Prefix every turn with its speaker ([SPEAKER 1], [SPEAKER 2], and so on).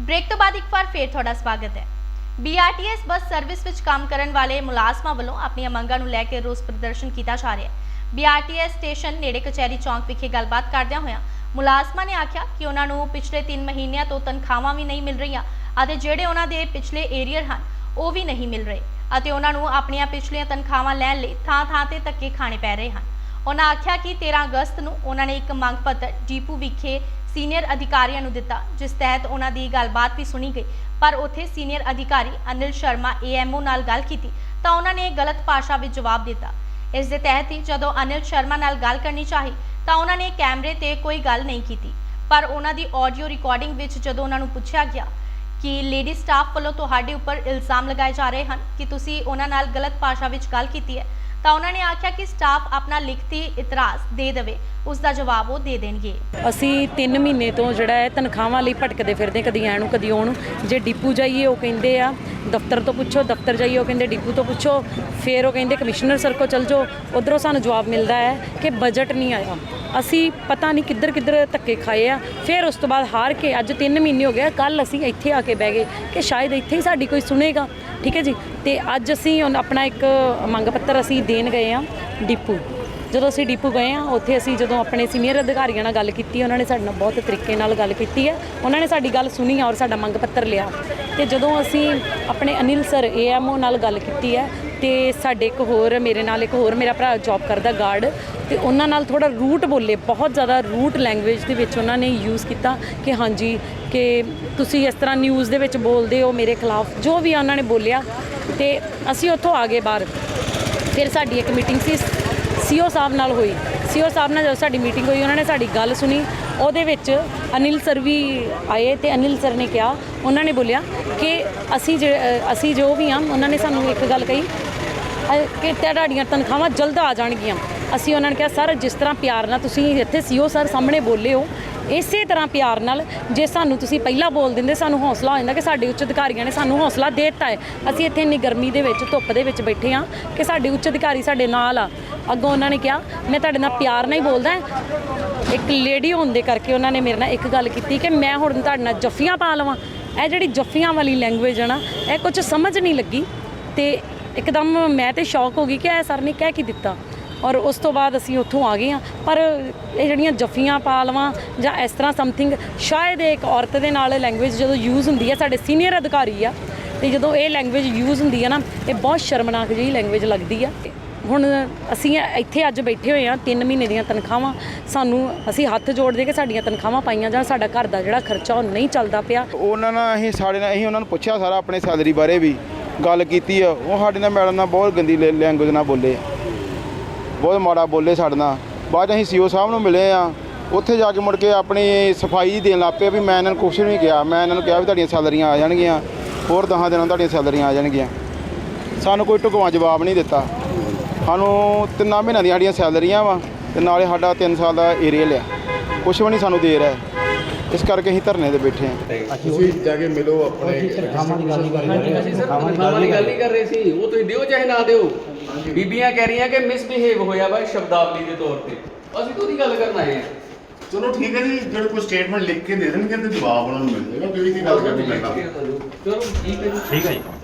[SPEAKER 1] Break ਤੋਂ ਬਾਅਦ ਇੱਕ ਵਾਰ ਫੇਰ ਤੁਹਾਡਾ ਸਵਾਗਤ ਹੈ। BRTS ਬੱਸ ਸਰਵਿਸ ਵਿੱਚ ਕੰਮ ਕਰਨ ਵਾਲੇ ਮੁਲਾਜ਼ਮਾਂ ਵੱਲੋਂ ਆਪਣੀਆਂ ਮੰਗਾਂ ਨੂੰ ਲੈ ਕੇ ਰੋਸ ਪ੍ਰਦਰਸ਼ਨ ਕੀਤਾ ਜਾ ਰਿਹਾ ਹੈ। BRTS ਸਟੇਸ਼ਨ ਨੇੜੇ ਕਚਹਿਰੀ ਚੌਂਕ ਵਿਖੇ ਗੱਲਬਾਤ ਕਰਦਿਆਂ ਹੋਇਆਂ ਮੁਲਾਜ਼ਮਾਂ ਨੇ ਆਖਿਆ ਕਿ ਉਹਨਾਂ ਨੂੰ ਪਿਛਲੇ 3 ਮਹੀਨਿਆਂ ਤੋਂ ਤਨਖਾਹਾਂ ਵੀ ਨਹੀਂ ਮਿਲ ਰਹੀਆਂ ਅਤੇ ਜਿਹੜੇ ਉਹਨਾਂ ਦੇ ਪਿਛਲੇ ਏਰੀਅਰ ਹਨ, ਉਹ ਵੀ ਨਹੀਂ ਮਿਲ ਰਹੇ ਅਤੇ ਉਹਨਾਂ ਨੂੰ ਆਪਣੀਆਂ ਪਿਛਲੀਆਂ ਤਨਖਾਹਾਂ ਲੈਣ ਲਈ ਥਾਂ-ਥਾਂ ਤੇ ਧੱਕੇ ਖਾਣੇ ਪੈ ਰਹੇ ਹਨ। ਉਹਨਾਂ ਆਖਿਆ ਕਿ 13 ਅਗਸਤ ਨੂੰ ਉਹਨਾਂ ਨੇ ਇੱਕ ਮੰਗ ਪੱਤਰ ਡੀਪੂ ਵਿਖੇ ਸੀਨੀਅਰ ਅਧਿਕਾਰੀਆਂ ਨੂੰ ਦਿੱਤਾ, ਜਿਸ ਤਹਿਤ ਉਹਨਾਂ ਦੀ ਗੱਲਬਾਤ ਵੀ ਸੁਣੀ ਗਈ। ਪਰ ਉੱਥੇ ਸੀਨੀਅਰ ਅਧਿਕਾਰੀ ਅਨਿਲ ਸ਼ਰਮਾ ਏਐਮਓ ਨਾਲ ਗੱਲ ਕੀਤੀ ਤਾਂ ਉਹਨਾਂ ਨੇ ਗਲਤ ਭਾਸ਼ਾ ਵਿੱਚ ਜਵਾਬ ਦਿੱਤਾ। ਇਸ ਦੇ ਤਹਿਤ ਹੀ ਜਦੋਂ ਅਨਿਲ ਸ਼ਰਮਾ ਨਾਲ ਗੱਲ ਕਰਨੀ ਚਾਹੀ ਤਾਂ ਉਹਨਾਂ ਨੇ ਕੈਮਰੇ ਤੇ ਕੋਈ ਗੱਲ ਨਹੀਂ ਕੀਤੀ। ਪਰ ਉਹਨਾਂ ਦੀ ਆਡੀਓ ਰਿਕਾਰਡਿੰਗ ਵਿੱਚ ਜਦੋਂ ਉਹਨਾਂ ਨੂੰ ਪੁੱਛਿਆ ਗਿਆ ਕਿ ਲੇਡੀ ਸਟਾਫ ਵੱਲੋਂ ਤੁਹਾਡੇ ਉੱਪਰ ਇਲਜ਼ਾਮ ਲਗਾਏ ਜਾ ਰਹੇ ਹਨ ਕਿ ਤੁਸੀਂ ਉਹਨਾਂ ਨਾਲ ਗਲਤ ਭਾਸ਼ਾ ਵਿੱਚ ਗੱਲ ਕੀਤੀ ਹੈ ਤਾਂ ਉਹਨਾਂ ਨੇ ਆਖਿਆ ਕਿ ਸਟਾਫ ਆਪਣਾ ਲਿਖਤੀ ਇਤਰਾਜ਼ ਦੇ ਦੇਵੇ। ਉਸ ਦਾ ਜਵਾਬ ਉਹ ਦੇ ਦੇਣਗੇ।
[SPEAKER 2] ਅਸੀਂ 3 ਮਹੀਨੇ ਤੋਂ ਜਿਹੜਾ ਹੈ ਤਨਖਾਹਾਂ ਲਈ ਭਟਕਦੇ ਫਿਰਦੇ ਕਦੀ ਐ ਨੂੰ, ਕਦੀ ਉਹ ਨੂੰ। ਜੇ ਡਿਪੂ ਜਾਈਏ, ਉਹ ਕਹਿੰਦੇ ਆ, ਦਫ਼ਤਰ ਤੋਂ ਪੁੱਛੋ, ਦਫ਼ਤਰ ਜਾਈਏ, ਉਹ ਕਹਿੰਦੇ ਡਿਪੂ ਤੋਂ ਪੁੱਛੋ, ਫਿਰ ਉਹ ਕਹਿੰਦੇ ਕਮਿਸ਼ਨਰ ਸਰ ਕੋ ਚਲ ਜਾਓ। ਉਧਰੋਂ ਸਾਨੂੰ ਜਵਾਬ ਮਿਲਦਾ ਹੈ ਕਿ ਬਜਟ ਨਹੀਂ ਆਇਆ। ਅਸੀਂ ਪਤਾ ਨਹੀਂ ਕਿੱਧਰ ਕਿੱਧਰ ਧੱਕੇ ਖਾਏ ਆ। ਫਿਰ ਉਸ ਤੋਂ ਬਾਅਦ ਹਾਰ ਕੇ ਅੱਜ 3 ਮਹੀਨੇ ਹੋ ਗਏ ਕੱਲ ਅਸੀਂ ਇੱਥੇ ਆ ਕੇ ਬਹਿ ਗਏ ਕਿ ਸ਼ਾਇਦ ਇੱਥੇ ਹੀ ਸਾਡੀ ਕੋਈ ਸੁਣੇਗਾ। ਠੀਕ ਹੈ ਜੀ? ਤੇ ਅੱਜ ਅਸੀਂ ਆਪਣਾ ਇੱਕ ਮੰਗ ਪੱਤਰ ਅਸੀਂ ਦੇਣ ਗਏ ਆ ਡਿਪੂ। ਜਦੋਂ ਅਸੀਂ ਡਿਪੂ ਗਏ ਆ, ਉੱਥੇ ਅਸੀਂ ਜਦੋਂ ਆਪਣੇ ਸੀਨੀਅਰ ਅਧਿਕਾਰੀਆਂ ਨਾਲ ਗੱਲ ਕੀਤੀ, ਉਹਨਾਂ ਨੇ ਸਾਡੇ ਨਾਲ ਬਹੁਤ ਤਰੀਕੇ ਨਾਲ ਗੱਲ ਕੀਤੀ ਹੈ। ਉਹਨਾਂ ਨੇ ਸਾਡੀ ਗੱਲ ਸੁਣੀ ਔਰ ਸਾਡਾ ਮੰਗ ਪੱਤਰ ਲਿਆ। ਤੇ ਜਦੋਂ ਅਸੀਂ ਆਪਣੇ ਅਨਿਲ ਸਰ ਏਐਮਓ ਨਾਲ ਗੱਲ ਕੀਤੀ ਹੈ, ਤੇ ਸਾਡੇ ਇੱਕ ਹੋਰ, ਮੇਰੇ ਨਾਲ ਇੱਕ ਹੋਰ ਮੇਰਾ ਭਰਾ ਜੌਬ ਕਰਦਾ ਗਾਰਡ ਤੇ ਉਹਨਾਂ ਨਾਲ ਥੋੜਾ ਰੂਟ ਬੋਲੇ, ਬਹੁਤ ਜ਼ਿਆਦਾ ਰੂਟ ਲੈਂਗੁਏਜ ਦੇ ਵਿੱਚ ਉਹਨਾਂ ਨੇ ਯੂਜ਼ ਕੀਤਾ ਕਿ ਹਾਂਜੀ, ਕਿ ਤੁਸੀਂ ਇਸ ਤਰ੍ਹਾਂ ਨਿਊਜ਼ ਦੇ ਵਿੱਚ ਬੋਲਦੇ ਹੋ ਮੇਰੇ ਖਿਲਾਫ, ਜੋ ਵੀ ਉਹਨਾਂ ਨੇ ਬੋਲਿਆ। ਤੇ ਅਸੀਂ ਉੱਥੋਂ ਆ ਗਏ ਬਾਹਰ। ਫਿਰ ਸਾਡੀ ਇੱਕ ਮੀਟਿੰਗ ਸੀ। ਸੀਓ ਸਾਹਿਬ ਨਾਲ ਹੋਈ। ਸੀਓ ਸਾਹਿਬ ਨਾਲ ਜਦੋਂ ਸਾਡੀ ਮੀਟਿੰਗ ਹੋਈ, ਉਹਨਾਂ ਨੇ ਸਾਡੀ ਗੱਲ ਸੁਣੀ। ਉਹਦੇ ਵਿੱਚ ਅਨਿਲ ਸਰ ਵੀ ਆਏ ਤੇ ਅਨਿਲ ਸਰ ਨੇ ਕਿਹਾ, ਉਹਨਾਂ ਨੇ ਬੋਲਿਆ ਕਿ ਅਸੀਂ ਜੇ- ਅਸੀਂ ਜੋ ਵੀ ਹਾਂ, ਉਹਨਾਂ ਨੇ ਸਾਨੂੰ ਇੱਕ ਗੱਲ ਕਹੀ ਕਿ ਤੁਹਾਡੀਆਂ ਤਨਖਾਹਾਂ ਜਲਦ ਆ ਜਾਣਗੀਆਂ। ਅਸੀਂ ਉਹਨਾਂ ਨੇ ਕਿਹਾ, ਸਰ, ਜਿਸ ਤਰ੍ਹਾਂ ਪਿਆਰ ਨਾਲ ਤੁਸੀਂ ਇੱਥੇ ਸੀਓ ਸਰ ਸਾਹਮਣੇ ਬੋਲੇ ਹੋ ਇਸੇ ਤਰ੍ਹਾਂ ਪਿਆਰ ਨਾਲ ਜੇ ਸਾਨੂੰ ਤੁਸੀਂ ਪਹਿਲਾਂ ਬੋਲ ਦਿੰਦੇ, ਸਾਨੂੰ ਹੌਸਲਾ ਹੋ ਜਾਂਦਾ ਕਿ ਸਾਡੇ ਉੱਚ ਅਧਿਕਾਰੀਆਂ ਨੇ ਸਾਨੂੰ ਹੌਸਲਾ ਦੇ ਦਿੱਤਾ ਹੈ। ਅਸੀਂ ਇੱਥੇ ਇੰਨੀ ਗਰਮੀ ਦੇ ਵਿੱਚ, ਧੁੱਪ ਦੇ ਵਿੱਚ ਬੈਠੇ ਹਾਂ ਕਿ ਸਾਡੇ ਉੱਚ ਅਧਿਕਾਰੀ ਸਾਡੇ ਨਾਲ ਆ। ਅੱਗੋਂ ਉਹਨਾਂ ਨੇ ਕਿਹਾ, ਮੈਂ ਤੁਹਾਡੇ ਨਾਲ ਪਿਆਰ ਨਾਲ ਹੀ ਬੋਲਦਾ ਇੱਕ ਲੇਡੀ ਹੋਣ ਦੇ ਕਰਕੇ ਉਹਨਾਂ ਨੇ ਮੇਰੇ ਨਾਲ ਇੱਕ ਗੱਲ ਕੀਤੀ ਕਿ ਮੈਂ ਹੁਣ ਤੁਹਾਡੇ ਨਾਲ ਜੱਫੀਆਂ ਪਾ ਲਵਾਂ। ਇਹ ਜਿਹੜੀ ਜੱਫੀਆਂ ਵਾਲੀ ਲੈਂਗੁਏਜ ਹੈ ਨਾ, ਇਹ ਕੁਝ ਸਮਝ ਨਹੀਂ ਲੱਗੀ ਤੇ ਇੱਕਦਮ ਮੈਂ ਤੇ ਸ਼ੌਕ ਹੋ ਗਈ ਕਿ ਇਹ ਸਰ ਨੇ ਕਹਿ ਕੀ ਦਿੱਤਾ। ਔਰ ਉਸ ਤੋਂ ਬਾਅਦ ਅਸੀਂ ਉੱਥੋਂ ਆ ਗਏ ਹਾਂ। ਪਰ ਇਹ ਜਿਹੜੀਆਂ ਜੱਫੀਆਂ ਪਾ ਲਵਾਂ ਜਾਂ ਇਸ ਤਰ੍ਹਾਂ ਸਮਥਿੰਗ ਸ਼ਾਇਦ ਇਹ ਇੱਕ ਔਰਤ ਦੇ ਨਾਲ ਲੈਂਗੁਏਜ ਜਦੋਂ ਯੂਜ਼ ਹੁੰਦੀ ਹੈ, ਸਾਡੇ ਸੀਨੀਅਰ ਅਧਿਕਾਰੀ ਆ, ਤੇ ਜਦੋਂ ਇਹ ਲੈਂਗੁਏਜ ਯੂਜ਼ ਹੁੰਦੀ ਹੈ ਨਾ, ਇਹ ਬਹੁਤ ਸ਼ਰਮਨਾਕ ਜਿਹੀ ਲੈਂਗੁਏਜ ਲੱਗਦੀ ਆ। ਹੁਣ ਅਸੀਂ ਇੱਥੇ ਅੱਜ ਬੈਠੇ ਹੋਏ ਆ 3 ਮਹੀਨੇ ਦੀਆਂ ਤਨਖਾਹਾਂ, ਸਾਨੂੰ ਅਸੀਂ ਹੱਥ ਜੋੜਦੇ ਕਿ ਸਾਡੀਆਂ ਤਨਖਾਹਾਂ ਪਾਈਆਂ ਜਾਣ ਸਾਡਾ ਘਰ ਦਾ ਜਿਹੜਾ ਖਰਚਾ ਉਹ ਨਹੀਂ ਚੱਲਦਾ ਪਿਆ।
[SPEAKER 3] ਉਹਨਾਂ ਨਾਲ ਅਸੀਂ ਸਾਡੇ ਨਾਲ ਅਸੀਂ ਉਹਨਾਂ ਨੂੰ ਪੁੱਛਿਆ ਸਾਰਾ ਆਪਣੇ ਸੈਲਰੀ ਬਾਰੇ ਵੀ, ਗੱਲ ਕੀਤੀ ਆ। ਉਹ ਸਾਡੇ ਨਾਲ ਮੈਡਮ ਨਾਲ ਬਹੁਤ ਗੰਦੀ ਲੈਂਗੁਏਜ ਨਾਲ ਬੋਲੇ ਬਹੁਤ ਮਾੜਾ ਬੋਲੇ ਸਾਡੇ ਨਾਲ। ਬਾਅਦ 'ਚ ਅਸੀਂ ਸੀਓ ਸਾਹਿਬ ਨੂੰ ਮਿਲੇ ਆ। ਉੱਥੇ ਜਾ ਕੇ ਮੁੜ ਕੇ ਆਪਣੀ ਸਫ਼ਾਈ ਦੇਣ ਲੱਗ ਪਏ ਵੀ ਮੈਂ ਇਹਨਾਂ ਨੂੰ ਕੁਛ ਨਹੀਂ ਕਿਹਾ। ਮੈਂ ਇਹਨਾਂ ਨੂੰ ਕਿਹਾ ਵੀ ਤੁਹਾਡੀਆਂ ਸੈਲਰੀਆਂ ਆ ਜਾਣਗੀਆਂ। ਹੋਰ ਦਹਾਂ ਦਿਨਾਂ ਤੁਹਾਡੀਆਂ ਸੈਲਰੀਆਂ ਆ ਜਾਣਗੀਆਂ। ਸਾਨੂੰ ਕੋਈ ਢੁਕਵਾਂ ਜਵਾਬ ਨਹੀਂ ਦਿੱਤਾ। ਸਾਨੂੰ ਤਿੰਨਾਂ ਮਹੀਨਿਆਂ ਦੀਆਂ ਸਾਡੀਆਂ ਸੈਲਰੀਆਂ ਵਾ ਤੇ ਨਾਲੇ ਸਾਡਾ 3 ਸਾਲ ਦਾ ਏਰੀਆ ਲਿਆ। ਕੁਛ ਵੀ ਨਹੀਂ ਸਾਨੂੰ ਦੇ ਰਿਹਾ। ਇਸ ਕਰਕੇ ਅਸੀਂ ਧਰਨੇ ਤੇ ਬੈਠੇ ਹਾਂ।
[SPEAKER 4] ਤੁਸੀਂ ਜਾ ਕੇ ਮਿਲੋ ਆਪਣੇ
[SPEAKER 5] ਤਨਖਾਹਾਂ ਵਾਲੀ ਗੱਲ ਨਹੀਂ ਕਰ ਰਹੇ ਸੀ। ਉਹ ਤੁਸੀਂ ਦਿਓ ਚਾਹੇ ਨਾ ਦਿਓ। ਬੀਬੀਆਂ ਕਹਿ ਰਹੀਆਂ ਕਿ ਮਿਸਬਿਹੇਵ ਹੋਇਆ ਵਾ ਸ਼ਬਦਾਵਲੀ ਦੇ ਤੌਰ ਤੇ। ਅਸੀਂ ਤਾਂ ਉਹਦੀ ਗੱਲ ਕਰਨ ਆਏ ਆ
[SPEAKER 4] ਚਲੋ ਠੀਕ ਹੈ ਜੀ ਜਿਹੜੇ ਕੋਈ ਸਟੇਟਮੈਂਟ ਲਿਖ ਕੇ ਦੇ ਦੇਣਗੇ ਤੇ ਜਵਾਬ ਉਹਨਾਂ ਨੂੰ ਮਿਲ ਜਾਏਗਾ ਕਿਹੜੀ ਕੀ ਗੱਲ ਕਰਨੀ ਪੈਂਦਾ
[SPEAKER 5] ਚਲੋ ਠੀਕ ਹੈ ਜੀ।
[SPEAKER 6] ਠੀਕ ਹੈ ਜੀ।